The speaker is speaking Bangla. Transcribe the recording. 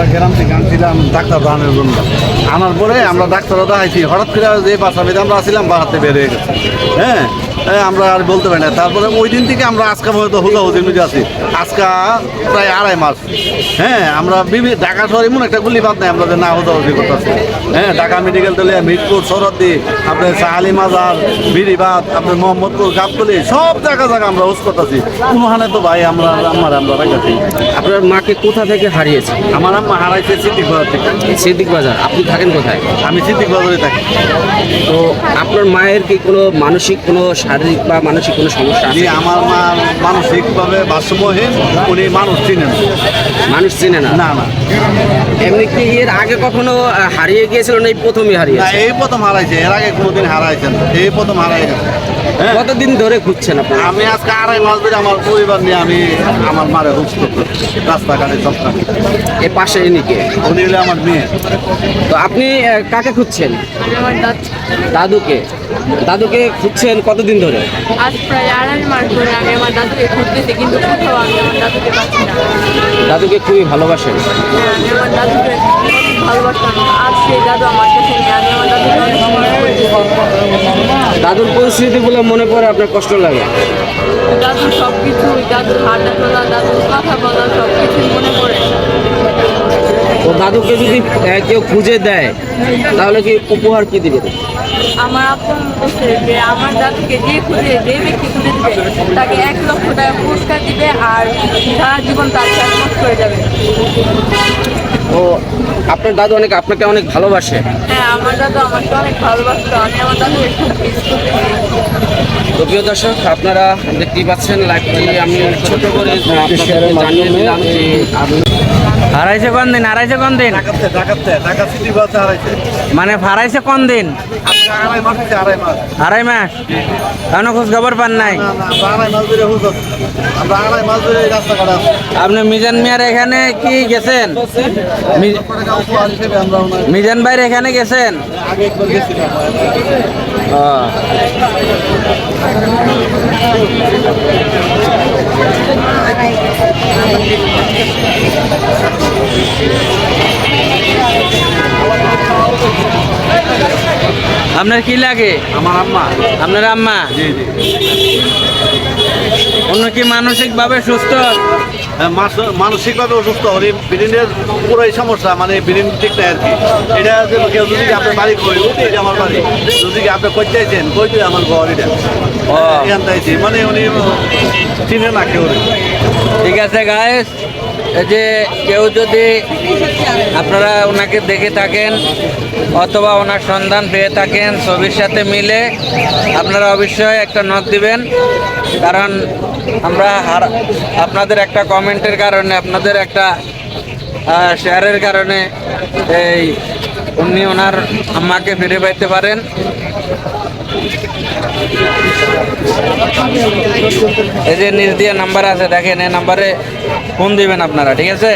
আমরা গ্রাম থেকে আনছিলাম ডাক্তার দানের জন্য। আনার পরে আমরা ডাক্তারও দেখাইছি, হঠাৎ করে যে বাসা বেঁধে আমরা আসছিলাম বাড়াতে বেড়ে গেছে। হ্যাঁ? আমরা আর বলতে পারি না। তারপরে ওই দিন থেকে আমরা আজকে হয়তো হুজাহুজির মধ্যে আছি। আজকে প্রায় আড়াই মাস। হ্যাঁ আমরা বিভিন্ন ঢাকা শহরে এমন একটা গুলি বাদ নাই আমরা যে না হুজাহুজি করতেছি। হ্যাঁ ঢাকা মেডিকেল দলে মিরপুর সরদ্দি আপনার শাহালি মাজার বিরিবাদ আপনার মোহাম্মদপুর গাবতলি সব জায়গা জায়গা আমরা হোস করতেছি। কোনোখানে তো ভাই আমরা আমার আমরা রাখাছি আপনার মাকে কোথা থেকে হারিয়েছে আমার আম্মা হারাইছে সিদ্দিক বাজার থেকে। সিদ্দিক বাজার আপনি থাকেন কোথায়? আমি সিদ্দিক বাজারে থাকি। তো আপনার মায়ের কি কোনো মানসিক কোনো শারীরিক বা মানসিক কোনো সমস্যা আছে আমার মা মানসিকভাবে ভারসাম্যহীন উনি মানুষ চিনেন মানুষ চিনে না? না না। এমনি কি এর আগে কখনো হারিয়ে গিয়েছিল না এই প্রথমই না হারিয়েছে এই প্রথম হারাইছে এর আগে কোনোদিন হারাইছেন না। এই প্রথম হারাই গেছে কতদিন ধরে খুঁজছেন আপনি? আমি আজকে আড়াই মাস ধরে আমার পরিবার নিয়ে আমি আমার মারে হুস করতেছি রাস্তাঘাটে সবটা এ পাশে ইনিকে উনি হলে আমার মেয়ে। তো আপনি আহ, কাকে খুঁজছেন? আমার দাঁত দাদুকে? দাদুকে খুঁজছেন কতদিন ধরে? আজ প্রায় আড়াই মাস ধরে আমি আমার দাদুকে খুঁজতেছি কিন্তু কোথাও আমি আমার দাদুকে পাচ্ছি না। দাদুকে খুবই ভালোবাসেন। হ্যাঁ, আমি আমার দাদুকে অনেক ভালোবাসতাম। আজ সেই দাদু আমার কাছে নেই আমি আমার দাদুকে অনেক মনে করতেছি দাদুর পরিস্থিতিগুলো মনে পড়ে আপনার কষ্ট লাগে? দাদুর সব কিছু দাদুর হাঁটা চলা দাদুর কথা বলা সব মনে পড়ে। তো দাদুকে যদি কেউ খুঁজে দেয় তাহলে কি উপহার কি দিবে? আমার আপন বলছে যে আমার দাদুকে যে খুঁজে যে ব্যক্তি খুঁজে দিবে তাকে এক লক্ষ টাকা পুরস্কার দিবে আর সারা জীবন তার করে যাবে। আপনার দাদু অনেক আপনাকে অনেক ভালোবাসে। হ্যাঁ আমার দাদু আমাকে অনেক ভালোবাসতো। আমি আমার দাদুকে খুব মিস তো প্রিয় দর্শক আপনারা দেখতেই পাচ্ছেন লাইভটি আমি ছোট করে জানিয়ে দিলাম যে আমি হারাইছে কোন দিন? হারাইছে কোন দিন? মানে হারাইছে কোন দিন? আড়াই মাস এখনও খোঁজ খবর পান নাই? আপনি মিজান মিয়ার এখানে কি গেছেন? মিজান ভাইয়ের এখানে গেছেন? ও। আপনার কি লাগে? আমার আম্মা। আপনার আম্মা? জি জি। অন্য কি মানসিক ভাবে সুস্থ? হ্যাঁ, মানসিকভাবে অসুস্থ হলে ব্রেনের পুরোই সমস্যা মানে ব্রেন ঠিক নাই আর কি। এটা কেউ যদি আপনার বাড়ি কই এটা আমার বাড়ি। যদি আপনি কই চাইছেন কই আমার ঘর এটা। চাইছি মানে উনি চিনে না কেউ ঠিক আছে গায়েস এই যে কেউ যদি আপনারা ওনাকে দেখে থাকেন অথবা ওনার সন্ধান পেয়ে থাকেন ছবির সাথে মিলে আপনারা অবশ্যই একটা নখ দিবেন। কারণ আমরা আপনাদের একটা কমেন্টের কারণে আপনাদের একটা শেয়ারের কারণে এই উনি ওনার আম্মাকে ফিরে পাইতে পারেন। এই যে নিজ দিয়ে নাম্বার আছে দেখেন এই নাম্বারে ফোন দিবেন আপনারা ঠিক আছে?